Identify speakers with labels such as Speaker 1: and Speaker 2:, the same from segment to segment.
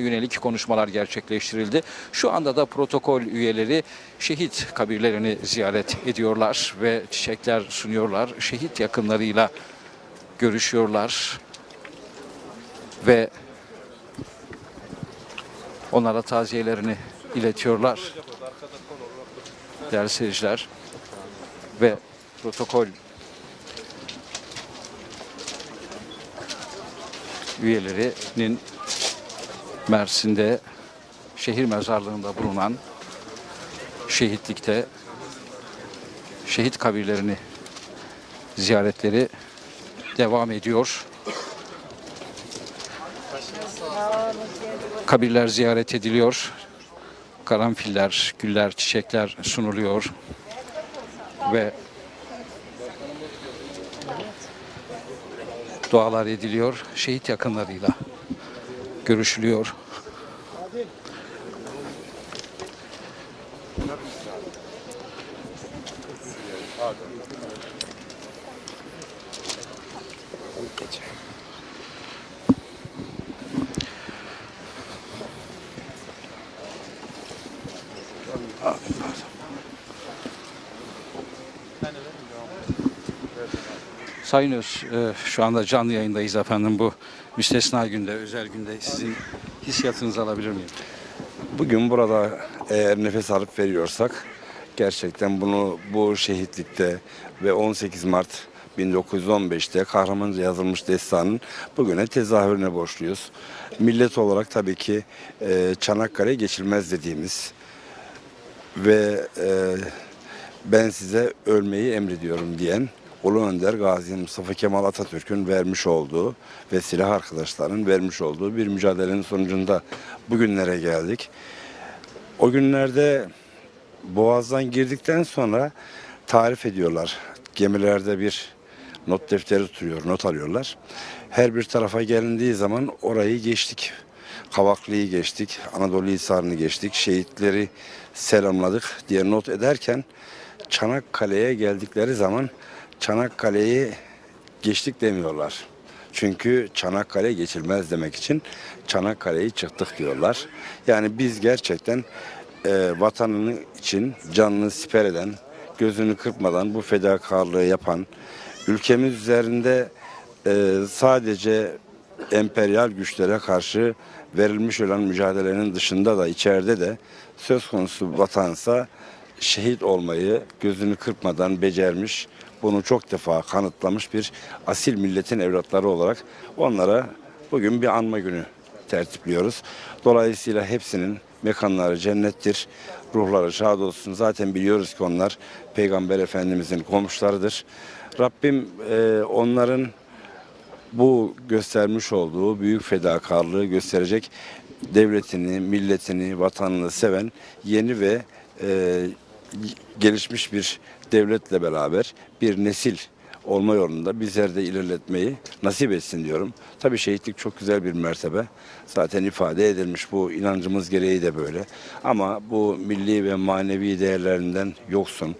Speaker 1: yönelik konuşmalar gerçekleştirildi. Şu anda da protokol üyeleri şehit kabirlerini ziyaret ediyorlar ve çiçekler sunuyorlar. Şehit yakınlarıyla görüşüyorlar ve onlara taziyelerini iletiyorlar. Değerli seyirciler ve protokol üyelerinin Mersin'de şehir mezarlığında bulunan şehitlikte şehit kabirlerini ziyaretleri devam ediyor. Kabirler ziyaret ediliyor. Karanfiller, güller, çiçekler sunuluyor. Ve dualar ediliyor. Şehit yakınlarıyla görüşülüyor. Sayın Öz, e, şu anda canlı yayındayız efendim bu müstesna günde, özel günde sizin hissiyatınızı alabilir miyim?
Speaker 2: Bugün burada eğer nefes alıp veriyorsak gerçekten bunu bu şehitlikte ve 18 Mart 1915'te kahramanca yazılmış destanın bugüne tezahürüne borçluyuz. Millet olarak tabii ki e, Çanakkale geçilmez dediğimiz ve e, ben size ölmeyi emrediyorum diyen Ulu Önder Gazi Mustafa Kemal Atatürk'ün vermiş olduğu ve silah arkadaşlarının vermiş olduğu bir mücadelenin sonucunda bugünlere geldik. O günlerde Boğaz'dan girdikten sonra tarif ediyorlar. Gemilerde bir not defteri tutuyor, not alıyorlar. Her bir tarafa gelindiği zaman orayı geçtik. Kavaklı'yı geçtik, Anadolu Hisarı'nı geçtik, şehitleri selamladık diye not ederken Çanakkale'ye geldikleri zaman Çanakkale'yi geçtik demiyorlar. Çünkü Çanakkale geçilmez demek için Çanakkale'yi çıktık diyorlar. Yani biz gerçekten e, vatanını için canını siper eden, gözünü kırpmadan bu fedakarlığı yapan, ülkemiz üzerinde e, sadece emperyal güçlere karşı verilmiş olan mücadelenin dışında da içeride de söz konusu vatansa şehit olmayı gözünü kırpmadan becermiş, bunu çok defa kanıtlamış bir asil milletin evlatları olarak onlara bugün bir anma günü tertipliyoruz. Dolayısıyla hepsinin mekanları cennettir, ruhları şad olsun. Zaten biliyoruz ki onlar Peygamber Efendimizin komşularıdır. Rabbim e, onların bu göstermiş olduğu büyük fedakarlığı gösterecek devletini, milletini, vatanını seven yeni ve e, gelişmiş bir devletle beraber bir nesil olma yolunda bizler de ilerletmeyi nasip etsin diyorum. Tabii şehitlik çok güzel bir mertebe. Zaten ifade edilmiş bu inancımız gereği de böyle. Ama bu milli ve manevi değerlerinden yoksun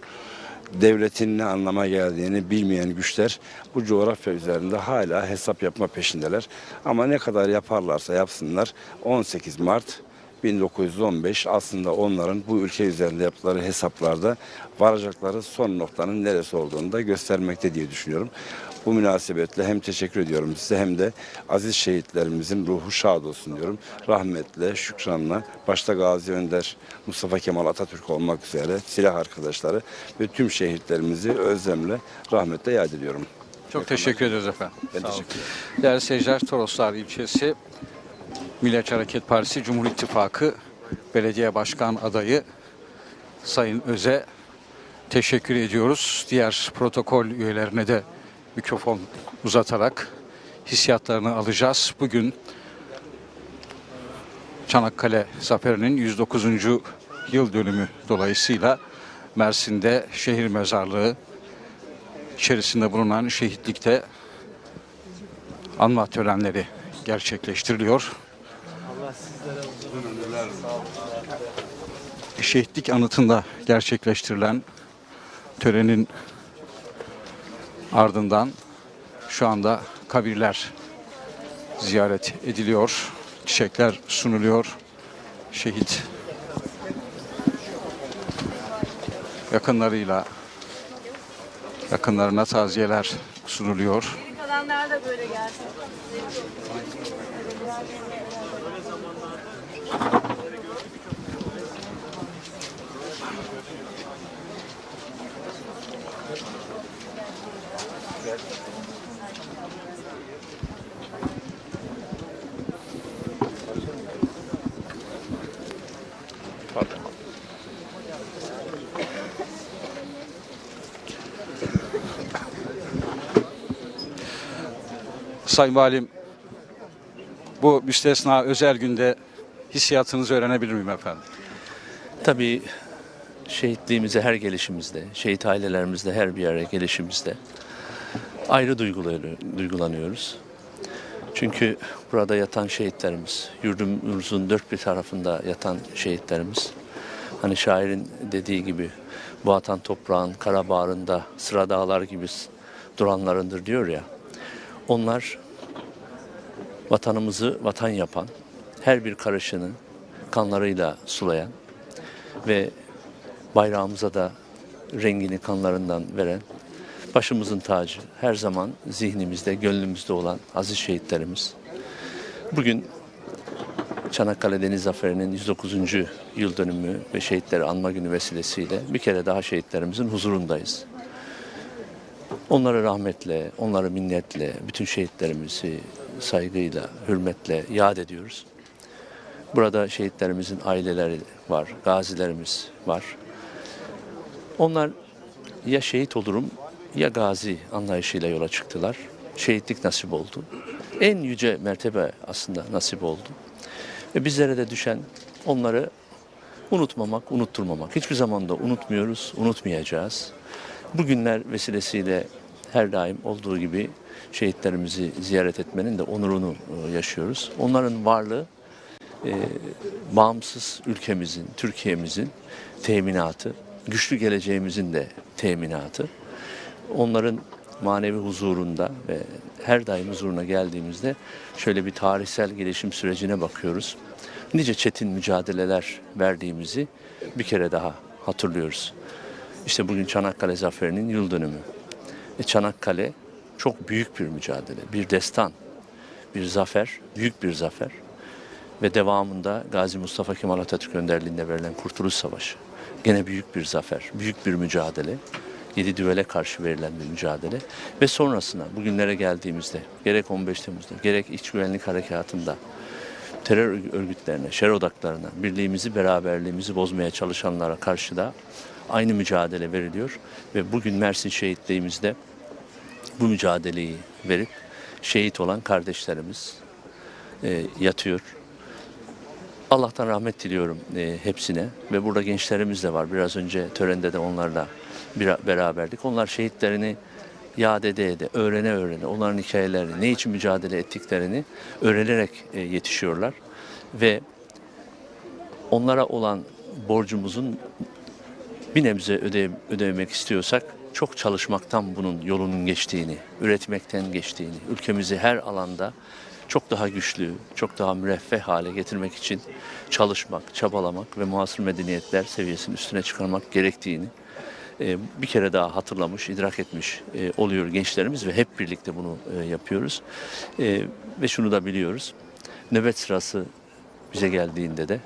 Speaker 2: devletin ne anlama geldiğini bilmeyen güçler bu coğrafya üzerinde hala hesap yapma peşindeler. Ama ne kadar yaparlarsa yapsınlar 18 Mart 1915 aslında onların bu ülke üzerinde yaptıkları hesaplarda varacakları son noktanın neresi olduğunu da göstermekte diye düşünüyorum. Bu münasebetle hem teşekkür ediyorum size hem de aziz şehitlerimizin ruhu şad olsun diyorum. Rahmetle, şükranla, başta Gazi Önder, Mustafa Kemal Atatürk olmak üzere silah arkadaşları ve tüm şehitlerimizi özlemle, rahmetle yad ediyorum.
Speaker 1: Çok teşekkür ederiz efendim.
Speaker 2: Ben teşekkür ederim.
Speaker 1: Değerli seyirciler, Toroslar ilçesi Milliyetçi Hareket Partisi Cumhur İttifakı Belediye Başkan adayı Sayın Öz'e teşekkür ediyoruz. Diğer protokol üyelerine de mikrofon uzatarak hissiyatlarını alacağız. Bugün Çanakkale Zaferi'nin 109. yıl dönümü dolayısıyla Mersin'de şehir mezarlığı içerisinde bulunan şehitlikte anma törenleri gerçekleştiriliyor. Şehitlik anıtında gerçekleştirilen törenin ardından şu anda kabirler ziyaret ediliyor. çiçekler sunuluyor. Şehit yakınlarıyla yakınlarına taziyeler sunuluyor.
Speaker 3: Geri kalanlar da böyle gelsin.
Speaker 1: Sayın Valim, bu müstesna özel günde hissiyatınızı öğrenebilir miyim efendim?
Speaker 4: Tabii şehitliğimize her gelişimizde, şehit ailelerimizle her bir araya gelişimizde ayrı duygulanıyoruz. Çünkü burada yatan şehitlerimiz, yurdumuzun dört bir tarafında yatan şehitlerimiz, hani şairin dediği gibi bu atan toprağın kara bağrında sıra dağlar gibi duranlarındır diyor ya. Onlar vatanımızı vatan yapan, her bir karışını kanlarıyla sulayan, ve bayrağımıza da rengini kanlarından veren başımızın tacı her zaman zihnimizde, gönlümüzde olan aziz şehitlerimiz. Bugün Çanakkale Deniz Zaferi'nin 109. yıl dönümü ve şehitleri anma günü vesilesiyle bir kere daha şehitlerimizin huzurundayız. Onları rahmetle, onları minnetle, bütün şehitlerimizi saygıyla, hürmetle yad ediyoruz. Burada şehitlerimizin aileleri var, gazilerimiz var. Onlar ya şehit olurum ya gazi anlayışıyla yola çıktılar. Şehitlik nasip oldu. En yüce mertebe aslında nasip oldu. Ve bizlere de düşen onları unutmamak, unutturmamak. Hiçbir zaman da unutmuyoruz, unutmayacağız. Bugünler vesilesiyle her daim olduğu gibi şehitlerimizi ziyaret etmenin de onurunu e, yaşıyoruz. Onların varlığı bağımsız ülkemizin, Türkiye'mizin teminatı, güçlü geleceğimizin de teminatı. Onların manevi huzurunda ve her daim huzuruna geldiğimizde şöyle bir tarihsel gelişim sürecine bakıyoruz. Nice çetin mücadeleler verdiğimizi bir kere daha hatırlıyoruz. İşte bugün Çanakkale Zaferi'nin yıl dönümü. E Çanakkale çok büyük bir mücadele, bir destan, bir zafer, büyük bir zafer ve devamında Gazi Mustafa Kemal Atatürk önderliğinde verilen Kurtuluş Savaşı. Gene büyük bir zafer, büyük bir mücadele. Yedi düvele karşı verilen bir mücadele. Ve sonrasına bugünlere geldiğimizde gerek 15 Temmuz'da gerek iç güvenlik harekatında terör örgütlerine, şer odaklarına, birliğimizi, beraberliğimizi bozmaya çalışanlara karşı da aynı mücadele veriliyor. Ve bugün Mersin şehitliğimizde bu mücadeleyi verip şehit olan kardeşlerimiz e, yatıyor. Allah'tan rahmet diliyorum e, hepsine ve burada gençlerimiz de var. Biraz önce törende de onlarla bir, beraberdik. Onlar şehitlerini yad ede ede, öğrene öğrene, onların hikayelerini, ne için mücadele ettiklerini öğrenerek e, yetişiyorlar. Ve onlara olan borcumuzun bir nebze öde, ödemek istiyorsak çok çalışmaktan bunun yolunun geçtiğini, üretmekten geçtiğini, ülkemizi her alanda çok daha güçlü, çok daha müreffeh hale getirmek için çalışmak, çabalamak ve muasır medeniyetler seviyesinin üstüne çıkarmak gerektiğini e, bir kere daha hatırlamış, idrak etmiş e, oluyor gençlerimiz ve hep birlikte bunu e, yapıyoruz. Ve şunu da biliyoruz, nöbet sırası bize geldiğinde de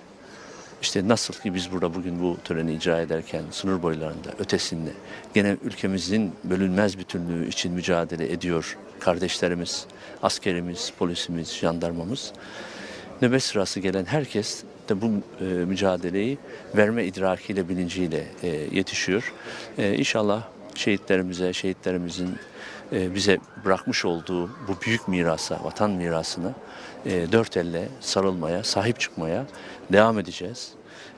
Speaker 4: işte nasıl ki biz burada bugün bu töreni icra ederken sınır boylarında, ötesinde gene ülkemizin bölünmez bütünlüğü için mücadele ediyor kardeşlerimiz, askerimiz, polisimiz, jandarmamız. Nöbet sırası gelen herkes de bu e, mücadeleyi verme idrakiyle, bilinciyle e, yetişiyor. E, inşallah şehitlerimize, şehitlerimizin bize bırakmış olduğu bu büyük mirasa, vatan mirasına e, dört elle sarılmaya, sahip çıkmaya devam edeceğiz.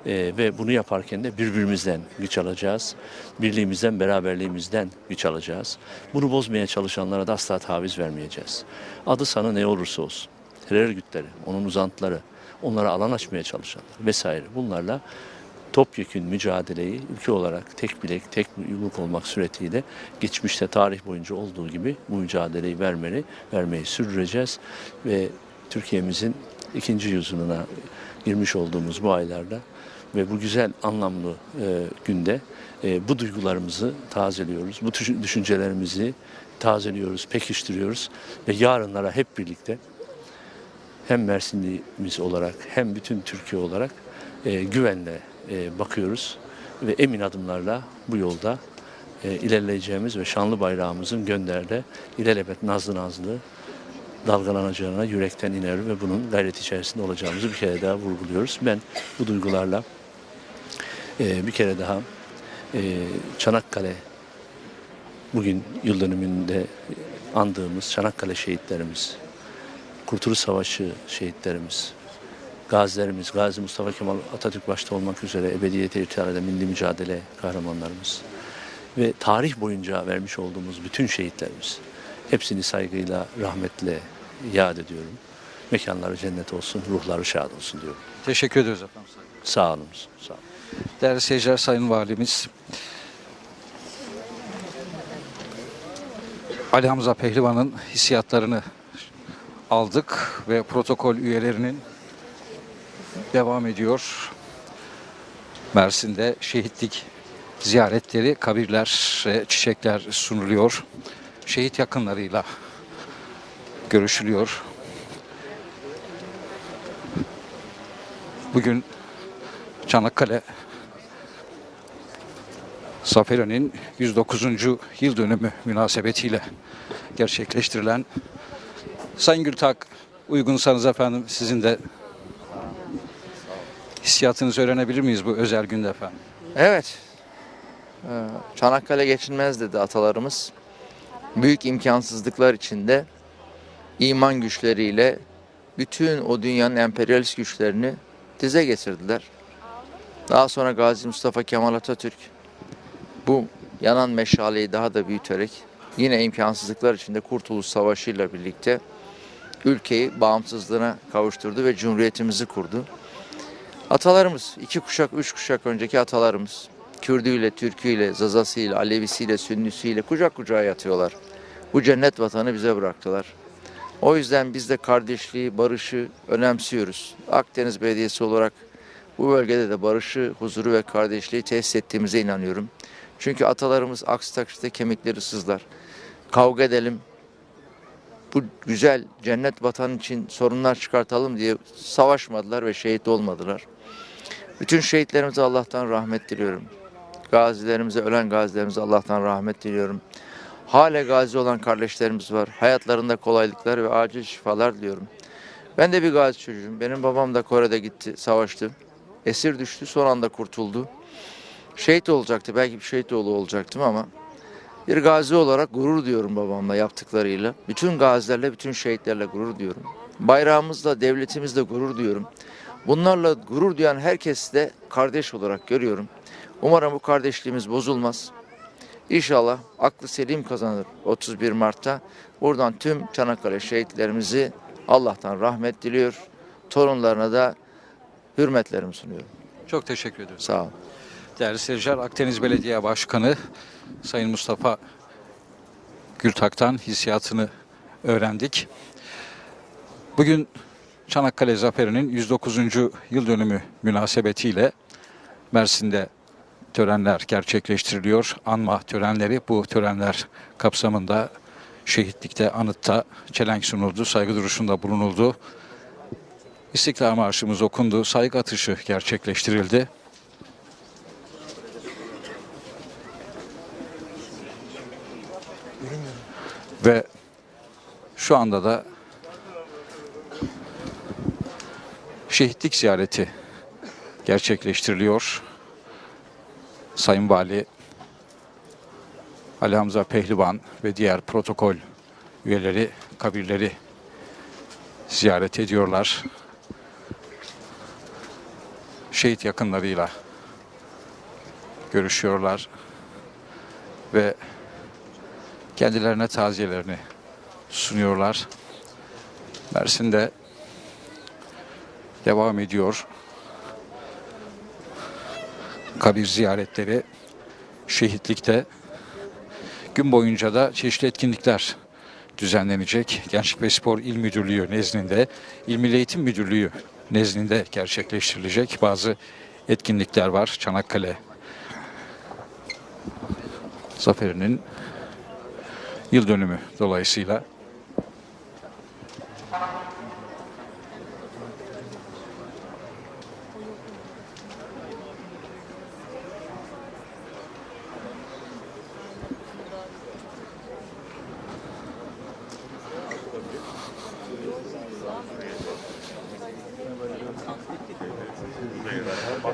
Speaker 4: E, ve bunu yaparken de birbirimizden güç alacağız. Birliğimizden, beraberliğimizden güç alacağız. Bunu bozmaya çalışanlara da asla taviz vermeyeceğiz. Adı sana ne olursa olsun. Terör örgütleri, onun uzantıları, onlara alan açmaya çalışanlar vesaire. Bunlarla topyekün mücadeleyi ülke olarak tek bilek, tek yumruk olmak suretiyle geçmişte tarih boyunca olduğu gibi bu mücadeleyi vermeli, vermeyi sürdüreceğiz ve Türkiye'mizin ikinci yüzyılına girmiş olduğumuz bu aylarda ve bu güzel anlamlı e, günde e, bu duygularımızı tazeliyoruz. Bu düşün- düşüncelerimizi tazeliyoruz, pekiştiriyoruz ve yarınlara hep birlikte hem Mersinlimiz olarak hem bütün Türkiye olarak e, güvenle e, bakıyoruz ve emin adımlarla bu yolda e, ilerleyeceğimiz ve şanlı bayrağımızın gönderde ilelebet nazlı nazlı dalgalanacağına yürekten iner ve bunun gayret içerisinde olacağımızı bir kere daha vurguluyoruz. Ben bu duygularla e, bir kere daha Çanakkale bugün yıl dönümünde andığımız Çanakkale şehitlerimiz, Kurtuluş Savaşı şehitlerimiz, gazilerimiz, Gazi Mustafa Kemal Atatürk başta olmak üzere ebediyete irtihar eden milli mücadele kahramanlarımız ve tarih boyunca vermiş olduğumuz bütün şehitlerimiz hepsini saygıyla, rahmetle yad ediyorum. Mekanları cennet olsun, ruhları şad olsun diyorum.
Speaker 1: Teşekkür ediyoruz efendim.
Speaker 4: Sağ olun. Sağ olun.
Speaker 1: Değerli seyirciler, Sayın Valimiz Ali Hamza Pehlivan'ın hissiyatlarını aldık ve protokol üyelerinin devam ediyor. Mersin'de şehitlik ziyaretleri, kabirler çiçekler sunuluyor. Şehit yakınlarıyla görüşülüyor. Bugün Çanakkale Zaferi'nin 109. yıl dönümü münasebetiyle gerçekleştirilen Sayın Gültak uygunsanız efendim sizin de hissiyatınızı öğrenebilir miyiz bu özel günde efendim?
Speaker 5: Evet. Ee, Çanakkale geçilmez dedi atalarımız. Büyük imkansızlıklar içinde iman güçleriyle bütün o dünyanın emperyalist güçlerini dize getirdiler. Daha sonra Gazi Mustafa Kemal Atatürk bu yanan meşaleyi daha da büyüterek yine imkansızlıklar içinde Kurtuluş Savaşı ile birlikte ülkeyi bağımsızlığına kavuşturdu ve cumhuriyetimizi kurdu. Atalarımız, iki kuşak, üç kuşak önceki atalarımız. Kürdüyle, Türküyle, Zazasıyla, Alevisiyle, Sünnisiyle kucak kucağa yatıyorlar. Bu cennet vatanı bize bıraktılar. O yüzden biz de kardeşliği, barışı önemsiyoruz. Akdeniz Belediyesi olarak bu bölgede de barışı, huzuru ve kardeşliği tesis ettiğimize inanıyorum. Çünkü atalarımız aksi takdirde kemikleri sızlar. Kavga edelim, bu güzel cennet vatan için sorunlar çıkartalım diye savaşmadılar ve şehit olmadılar. Bütün şehitlerimize Allah'tan rahmet diliyorum. Gazilerimize, ölen gazilerimize Allah'tan rahmet diliyorum. Hala gazi olan kardeşlerimiz var. Hayatlarında kolaylıklar ve acil şifalar diliyorum. Ben de bir gazi çocuğum. Benim babam da Kore'de gitti, savaştı. Esir düştü, son anda kurtuldu. Şehit olacaktı, belki bir şehit oğlu olacaktım ama bir gazi olarak gurur diyorum babamla yaptıklarıyla. Bütün gazilerle, bütün şehitlerle gurur diyorum. Bayrağımızla, devletimizle gurur diyorum. Bunlarla gurur duyan herkesi de kardeş olarak görüyorum. Umarım bu kardeşliğimiz bozulmaz. İnşallah aklı selim kazanır 31 Mart'ta. Buradan tüm Çanakkale şehitlerimizi Allah'tan rahmet diliyor. Torunlarına da hürmetlerimi sunuyorum.
Speaker 1: Çok teşekkür ediyoruz.
Speaker 5: Sağ olun.
Speaker 1: Değerli seyirciler, Akdeniz Belediye Başkanı Sayın Mustafa Gültak'tan hissiyatını öğrendik. Bugün Çanakkale Zaferi'nin 109. yıl dönümü münasebetiyle Mersin'de törenler gerçekleştiriliyor. Anma törenleri bu törenler kapsamında şehitlikte, anıtta çelenk sunuldu, saygı duruşunda bulunuldu. İstiklal Marşımız okundu, saygı atışı gerçekleştirildi. Ve şu anda da şehitlik ziyareti gerçekleştiriliyor. Sayın Vali Ali Hamza Pehlivan ve diğer protokol üyeleri kabirleri ziyaret ediyorlar. Şehit yakınlarıyla görüşüyorlar ve kendilerine taziyelerini sunuyorlar. Mersin'de devam ediyor. Kabir ziyaretleri şehitlikte gün boyunca da çeşitli etkinlikler düzenlenecek. Gençlik ve Spor İl Müdürlüğü nezdinde, İl Milli Eğitim Müdürlüğü nezdinde gerçekleştirilecek bazı etkinlikler var. Çanakkale zaferinin yıl dönümü dolayısıyla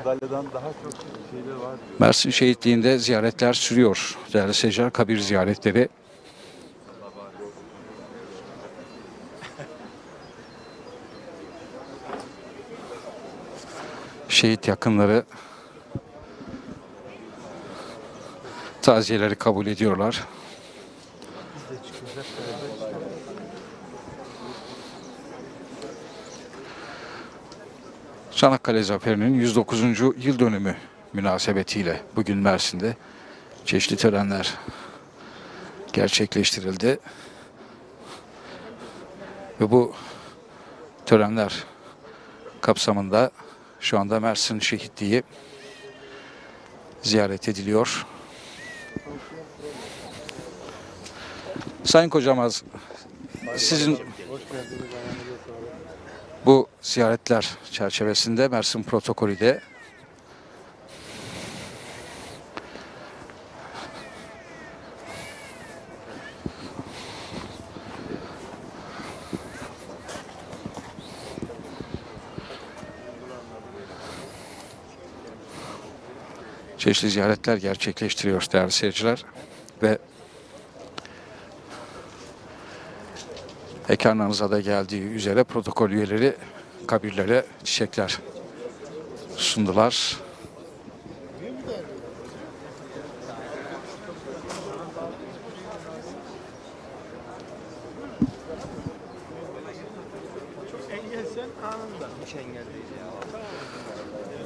Speaker 6: Madalyadan daha çok şeyler var.
Speaker 1: Mersin şehitliğinde ziyaretler sürüyor. Değerli seyirciler, kabir ziyaretleri. Şehit yakınları taziyeleri kabul ediyorlar. Çanakkale Zaferi'nin 109. yıl dönümü münasebetiyle bugün Mersin'de çeşitli törenler gerçekleştirildi. Ve bu törenler kapsamında şu anda Mersin şehitliği ziyaret ediliyor. Sayın Kocamaz, sizin ziyaretler çerçevesinde Mersin protokolü de çeşitli ziyaretler gerçekleştiriyor değerli seyirciler ve ekranlarınıza da geldiği üzere protokol üyeleri kabirlere çiçekler sundular.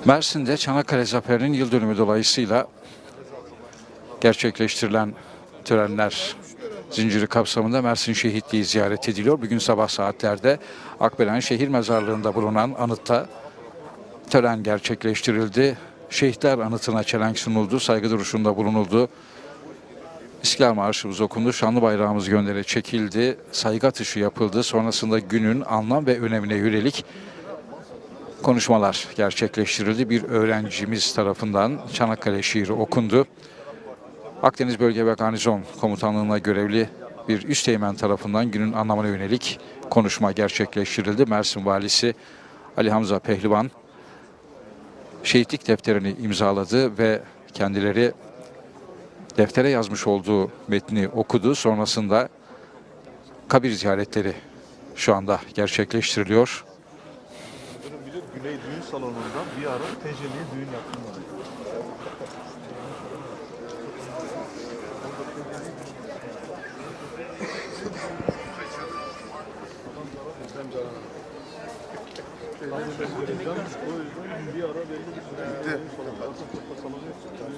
Speaker 1: Mersin'de Çanakkale Zaferi'nin yıl dönümü dolayısıyla gerçekleştirilen törenler zinciri kapsamında Mersin Şehitliği ziyaret ediliyor. Bugün sabah saatlerde Akbelen Şehir Mezarlığı'nda bulunan anıtta tören gerçekleştirildi. Şehitler anıtına çelenk sunuldu, saygı duruşunda bulunuldu. İstiklal Marşımız okundu, şanlı bayrağımız göndere çekildi, saygı atışı yapıldı. Sonrasında günün anlam ve önemine yönelik konuşmalar gerçekleştirildi. Bir öğrencimiz tarafından Çanakkale şiiri okundu. Akdeniz Bölge ve Garnizon Komutanlığı'na görevli bir üsteğmen tarafından günün anlamına yönelik konuşma gerçekleştirildi. Mersin Valisi Ali Hamza Pehlivan şehitlik defterini imzaladı ve kendileri deftere yazmış olduğu metni okudu. Sonrasında kabir ziyaretleri şu anda gerçekleştiriliyor.
Speaker 6: Güney Düğün Salonu'nda bir ara teceliye düğün yaptım.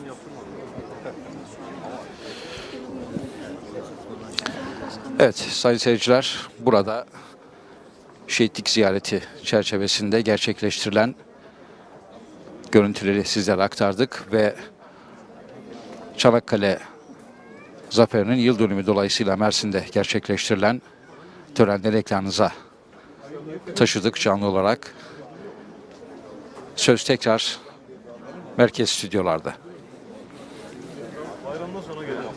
Speaker 6: Yaptırmadım.
Speaker 1: Evet sayın seyirciler burada şehitlik ziyareti çerçevesinde gerçekleştirilen görüntüleri sizlere aktardık ve Çanakkale Zaferi'nin yıl dönümü dolayısıyla Mersin'de gerçekleştirilen törenleri ekranınıza taşıdık canlı olarak. Söz tekrar merkez stüdyolarda.
Speaker 6: Bayramdan sonra geleceğiz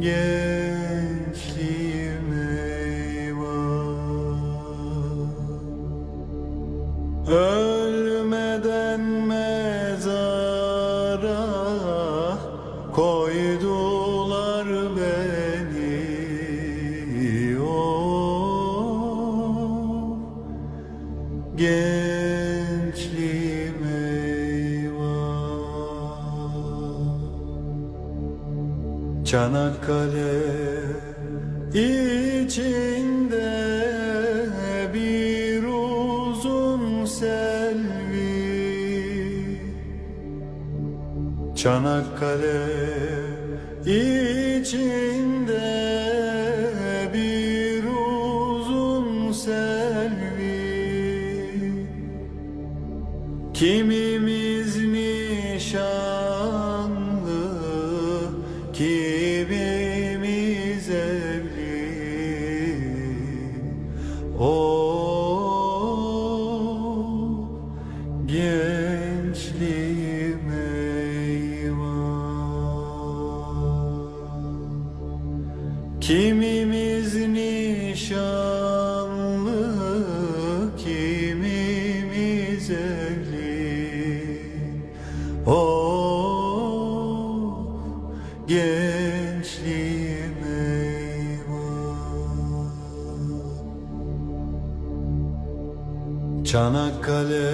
Speaker 7: gençliğim eyvah. Çanakkale için Çanakkale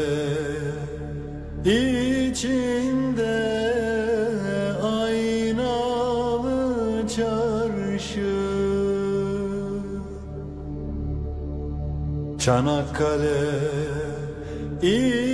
Speaker 7: içinde aynalı çarşı. Çanakkale içinde